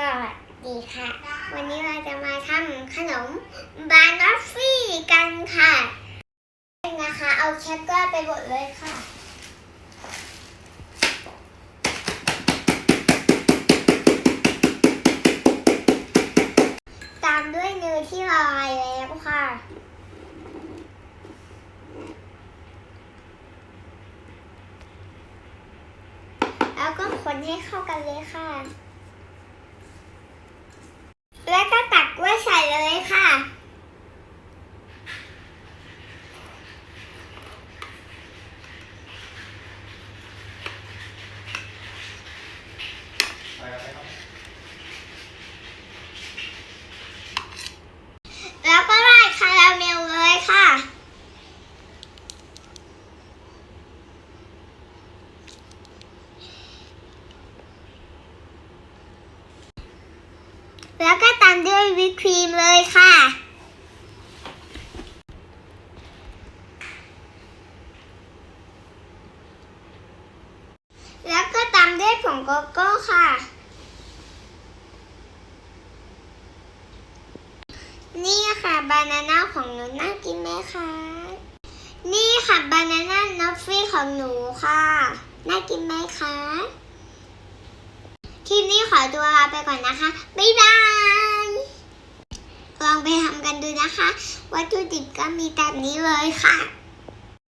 วัสดีค่ะ วันนี้เราจะมาทำขนมบานอฟฟี่กันค่ะนะคะ เอาแคปก็ไปบดเลยค่ะตามด้วยเนยที่ละลายแล้วค่ะแล้วก็คนให้เข้ากันเลยค่ะ แล้วก็ตักกล้ วยใส่เลยค่ะ แล้วก็ราดคาราเมลเลยค่ะ แล้วก็ตามด้วยวิปครีมเลยค่ะ แล้วก็ตามด้วยผงโกโก้ค่ะ นี่ค่ะบานาน่าของหนูน่ากินไหมคะ นี่ค่ะบานาน่านอฟฟี่ของหนูค่ะ น่ากินไหมคะ คลิปนี้ขอตัวลาไปก่อนนะคะ บ๊ายบาย ลองไปทำกันดูนะคะ วัตถุดิบก็มีแบบนี้เลยค่ะ